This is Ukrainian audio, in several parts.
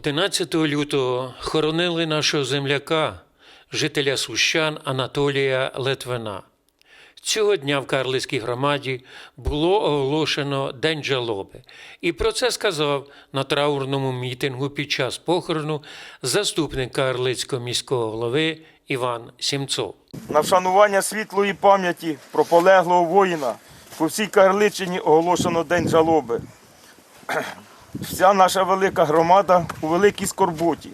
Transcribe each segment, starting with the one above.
11 лютого хоронили нашого земляка, жителя Сущан Анатолія Литвина. Цього дня в Карлицькій громаді було оголошено День жалоби. І про це сказав на траурному мітингу під час похорону заступник Карлицького міського голови Іван Сімцов. На вшанування світлої пам'яті про полеглого воїна по всій Карличині оголошено День жалоби. Вся наша велика громада у великій скорботі.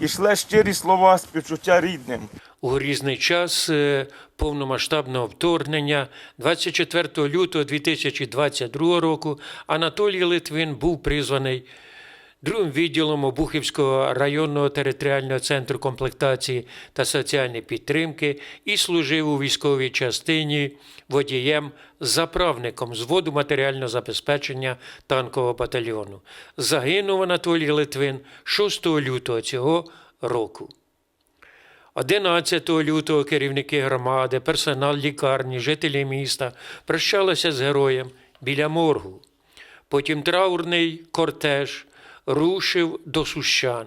І щирі слова співчуття рідним. У різний час е, повномасштабного вторгнення 24 лютого 2022 року Анатолій Литвин був призваний другим відділом Обухівського районного територіального центру комплектації та соціальної підтримки і служив у військовій частині водієм заправником зводу матеріального забезпечення танкового батальйону. Загинув Анатолій Литвин 6 лютого цього року. 11 лютого керівники громади, персонал лікарні, жителі міста прощалися з героєм біля моргу. Потім траурний кортеж рушив до Сущан.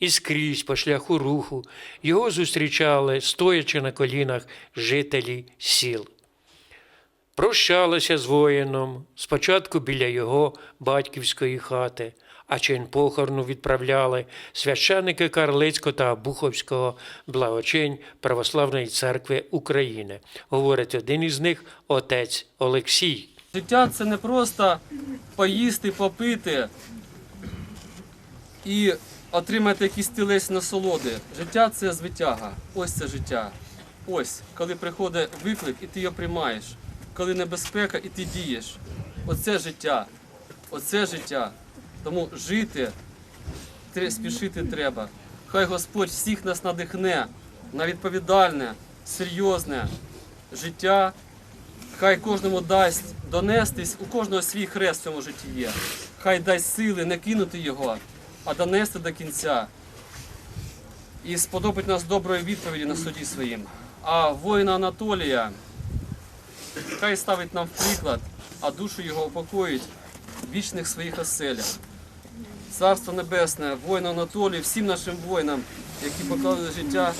І скрізь по шляху руху його зустрічали, стоячи на колінах, жителі сіл. Прощалися з воїном спочатку біля його батьківської хати, а чин похорону відправляли священники Карлицького та Буховського благочинь Православної церкви України, говорить один із них отець Олексій. Життя це не просто поїсти, попити і отримати якісь тілесні насолоди. Життя це звитяга. Ось це життя. Ось, коли приходить виклик і ти його приймаєш, коли небезпека і ти дієш. Оце життя. Оце життя. Тому жити, спішити треба. Хай Господь всіх нас надихне на відповідальне, серйозне життя. Хай кожному дасть донестись, у кожного свій хрест в цьому житті є. Хай дасть сили не кинути його, а донести до кінця. І сподобать нас доброї відповіді на суді своїм. А воїна Анатолія хай ставить нам приклад, а душу його упокоїть в вічних своїх оселях. Царство Небесне, воїн Анатолій, всім нашим воїнам, які поклали життя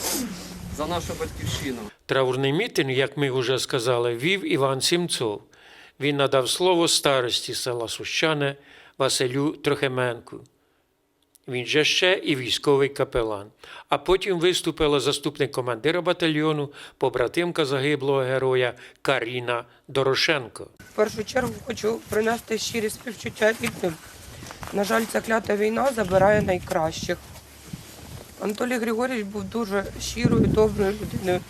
за нашу батьківщину. Траурний мітинг, як ми вже сказали, вів Іван Сімцов. Він надав слово старості села Сущане Василю Трохименку. Він же ще і військовий капелан. А потім виступила заступник командира батальйону, побратимка загиблого героя Каріна Дорошенко. В першу чергу хочу принести щирі співчуття рідним. На жаль, ця клята війна забирає найкращих. Анатолій Григорійович був дуже щирою, доброю людиною.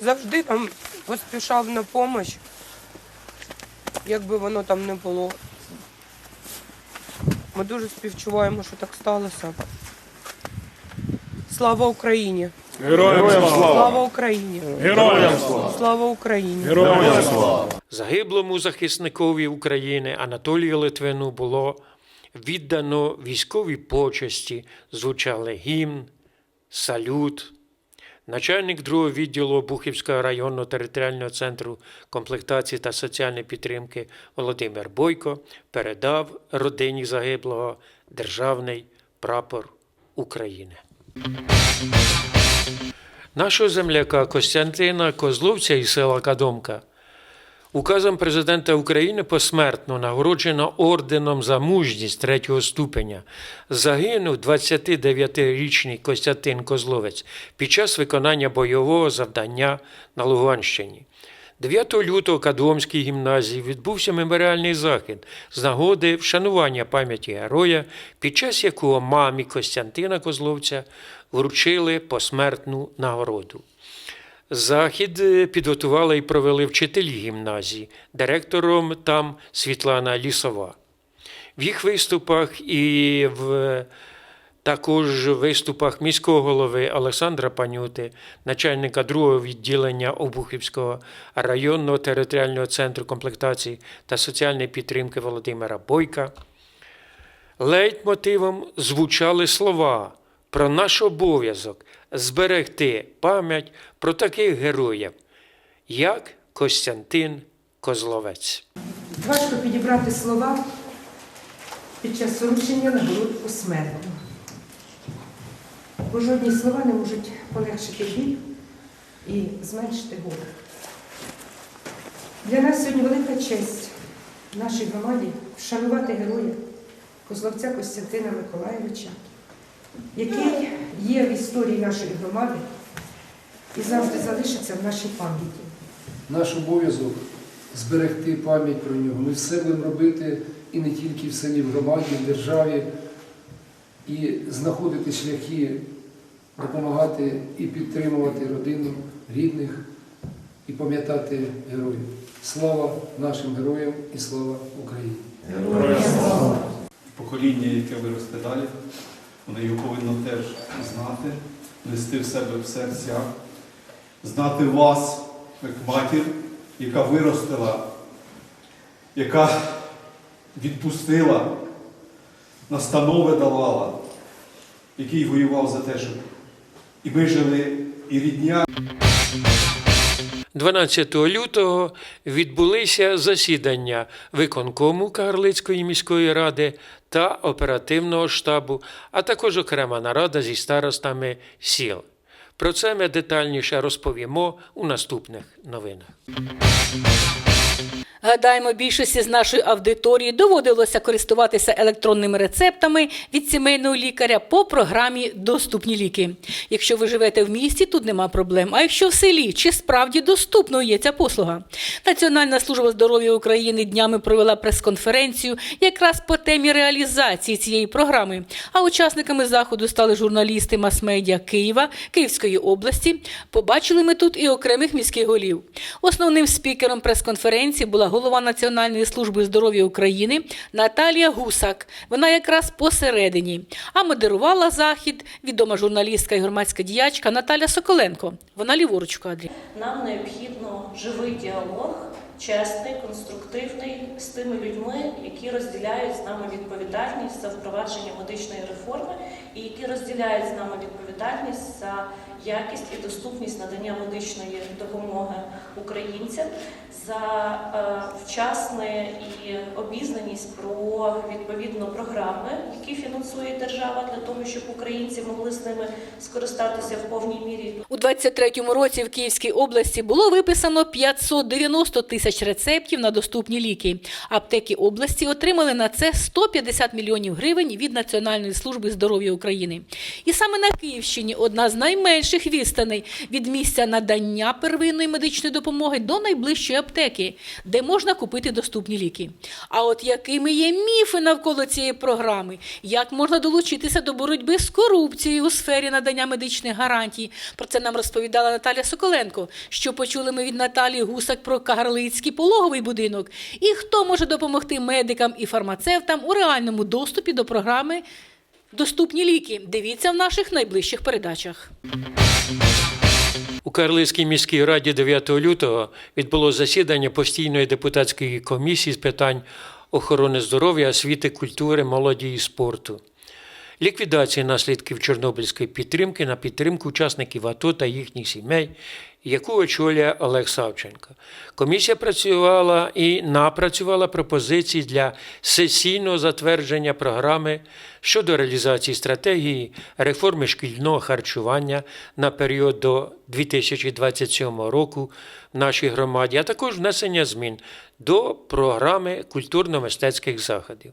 Завжди нам поспішав на допомогу, як би воно там не було. Ми дуже співчуваємо, що так сталося. Слава Україні! Героям слава! Слава Україні! Героям слава! Слава Україні! Героям слава! Загиблому захисникові України Анатолію Литвину було віддано військові почесті, звучали гімн, салют. Начальник другого відділу Бухівського районного територіального центру комплектації та соціальної підтримки Володимир Бойко передав родині загиблого державний прапор України. Нашого земляка Костянтина Козловця із села Кадомка Указом президента України посмертно нагороджено орденом за мужність третього ступеня. Загинув 29-річний Костянтин Козловець під час виконання бойового завдання на Луганщині. 9 лютого в Кадомській гімназії відбувся меморіальний захід з нагоди вшанування пам'яті героя, під час якого мамі Костянтина Козловця вручили посмертну нагороду. Захід е, підготували і провели вчителі гімназії, директором там Світлана Лісова. В їх виступах і в також виступах міського голови Олександра Панюти, начальника другого відділення Обухівського районного територіального центру комплектації та соціальної підтримки Володимира Бойка, лейтмотивом звучали слова про наш обов'язок зберегти пам'ять про таких героїв, як Костянтин Козловець. Важко підібрати слова під час вручення нагород посмертно. бо жодні слова не можуть полегшити біль і зменшити горе. Для нас сьогодні велика честь в нашій громаді вшанувати героя Козловця Костянтина Миколаєвича, який є в історії нашої громади і завжди залишиться в нашій пам'яті. Наш обов'язок зберегти пам'ять про нього. Ми все будемо робити і не тільки в селі, в громаді, в державі, і знаходити шляхи, допомагати і підтримувати родину, рідних, і пам'ятати героїв. Слава нашим героям і слава Україні! покоління, яке виросте далі, воно його повинно теж знати, нести в себе в серцях, знати вас як матір, яка виростила, яка відпустила, настанови давала, який воював за те, щоб і ми жили, і рідня. 12 лютого відбулися засідання виконкому Карлицької міської ради та оперативного штабу, а також окрема нарада зі старостами сіл. Про це ми детальніше розповімо у наступних новинах. Гадаємо, більшості з нашої аудиторії доводилося користуватися електронними рецептами від сімейного лікаря по програмі Доступні ліки. Якщо ви живете в місті, тут нема проблем. А якщо в селі, чи справді доступною є ця послуга? Національна служба здоров'я України днями провела прес-конференцію якраз по темі реалізації цієї програми. А учасниками заходу стали журналісти мас-медіа Києва, Київської області. Побачили ми тут і окремих міських голів. Основним спікером прес-конференції була голова Національної служби здоров'я України Наталія Гусак. Вона якраз посередині. А модерувала захід відома журналістка і громадська діячка Наталя Соколенко. Вона ліворуч кадрі. Нам необхідно живий діалог, чесний, конструктивний з тими людьми, які розділяють з нами відповідальність за впровадження медичної реформи і які розділяють з нами відповідальність за якість і доступність надання медичної допомоги українцям, за е, вчасне і обізнаність про відповідно програми, які фінансує держава для того, щоб українці могли з ними скористатися в повній мірі. У 23-му році в Київській області було виписано 590 тисяч рецептів на доступні ліки. Аптеки області отримали на це 150 мільйонів гривень від Національної служби здоров'я України. І саме на Київщині одна з найменших відстаней від місця надання первинної медичної допомоги до найближчої аптеки, де можна купити доступні ліки. А от якими є міфи навколо цієї програми, як можна долучитися до боротьби з корупцією у сфері надання медичних гарантій? Про це нам розповідала Наталя Соколенко. Що почули ми від Наталії Гусак про Кагарлицький пологовий будинок, і хто може допомогти медикам і фармацевтам у реальному доступі до програми Доступні ліки. Дивіться в наших найближчих передачах. У Карлицькій міській раді 9 лютого відбулося засідання постійної депутатської комісії з питань охорони здоров'я, освіти, культури, молоді і спорту. Ліквідації наслідків Чорнобильської підтримки на підтримку учасників АТО та їхніх сімей, яку очолює Олег Савченко. Комісія працювала і напрацювала пропозиції для сесійного затвердження програми щодо реалізації стратегії реформи шкільного харчування на період до 2027 року в нашій громаді, а також внесення змін до програми культурно-мистецьких заходів.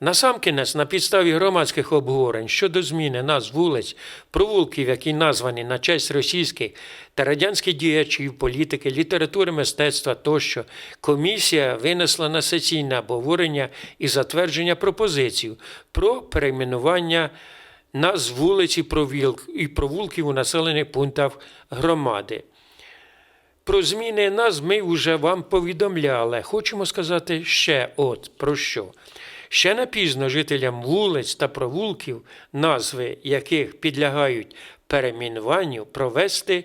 Насамкінець, на підставі громадських обговорень щодо зміни назв вулиць, провулків, які названі на честь російських та радянських діячів, політики, літератури, мистецтва тощо, комісія винесла на сесійне обговорення і затвердження пропозицію про перейменування назв вулиць і провулків у населених пунктах громади. Про зміни назв ми вже вам повідомляли. Хочемо сказати ще от про що. Ще не пізно жителям вулиць та провулків, назви яких підлягають перейменуванню, провести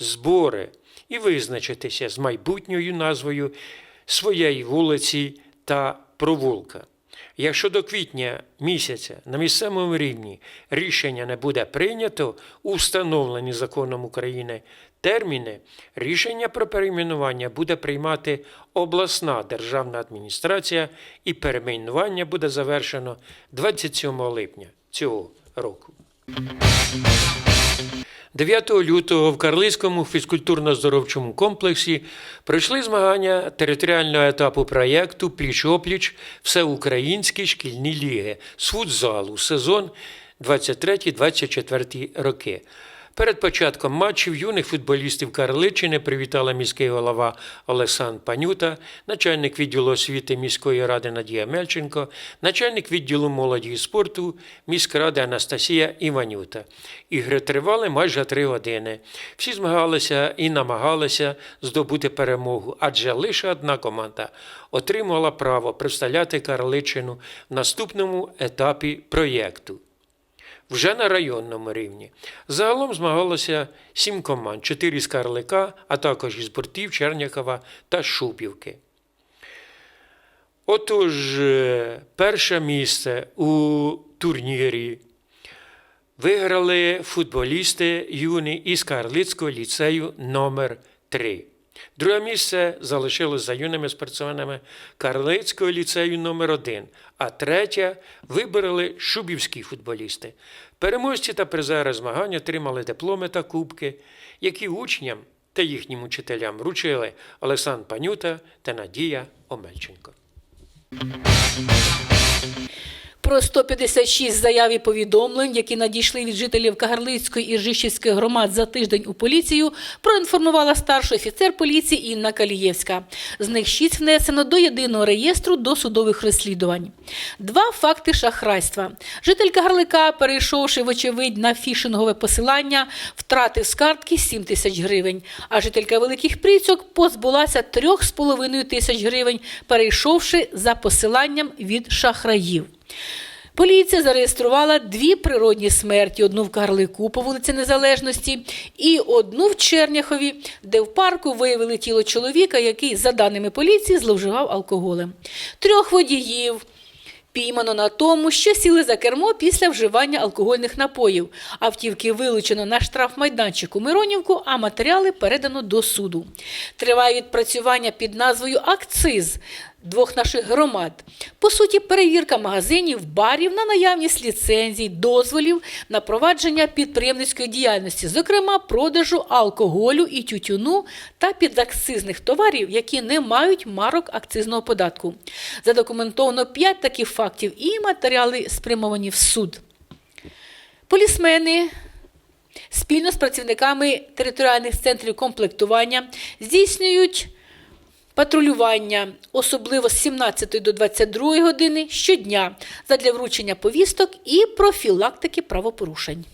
збори і визначитися з майбутньою назвою своєї вулиці та провулка. Якщо до квітня місяця на місцевому рівні рішення не буде прийнято у встановлені законом України терміни, рішення про перейменування буде приймати обласна державна адміністрація і перейменування буде завершено 27 липня цього року. 9 лютого в Карлицькому фізкультурно-здоровчому комплексі пройшли змагання територіального етапу проєкту Пліч-опліч Всеукраїнські шкільні ліги з футзалу сезон 23-24 роки. Перед початком матчів юних футболістів Карличини привітала міський голова Олександр Панюта, начальник відділу освіти міської ради Надія Мельченко, начальник відділу молоді і спорту міськради Анастасія Іванюта. Ігри тривали майже три години. Всі змагалися і намагалися здобути перемогу, адже лише одна команда отримала право представляти Карличину в наступному етапі проєкту вже на районному рівні. Загалом змагалося сім команд: чотири з Карлика, а також із бортів Чернякова та Шупівки. Отож, е, перше місце у турнірі виграли футболісти юні із Карлицького ліцею номер 3 Друге місце залишилось за юними спортсменами Карлицького ліцею номер 1 а третє вибороли шубівські футболісти. Переможці та призери змагань отримали дипломи та кубки, які учням та їхнім учителям вручили Олександр Панюта та Надія Омельченко. Про 156 заяв і повідомлень, які надійшли від жителів Кагарлицької і Ржищівської громад за тиждень у поліцію, проінформувала старший офіцер поліції Інна Калієвська. З них шість внесено до єдиного реєстру досудових розслідувань. Два факти шахрайства. Житель Кагарлика, перейшовши, вочевидь, на фішингове посилання, втратив з картки 7 тисяч гривень, а жителька Великих Прицьок позбулася 3,5 тисяч гривень, перейшовши за посиланням від шахраїв. Поліція зареєструвала дві природні смерті: одну в Карлику по вулиці Незалежності і одну в Черняхові, де в парку виявили тіло чоловіка, який, за даними поліції, зловживав алкоголем. Трьох водіїв. Піймано на тому, що сіли за кермо після вживання алкогольних напоїв. Автівки вилучено на штрафмайданчику Миронівку, а матеріали передано до суду. Триває відпрацювання під назвою Акциз двох наших громад. По суті, перевірка магазинів, барів на наявність ліцензій, дозволів на провадження підприємницької діяльності, зокрема продажу алкоголю і тютюну та підакцизних товарів, які не мають марок акцизного податку. Задокументовано 5 таких фактів і матеріали спрямовані в суд. Полісмени спільно з працівниками територіальних центрів комплектування здійснюють патрулювання, особливо з 17 до 22 години щодня, задля вручення повісток і профілактики правопорушень.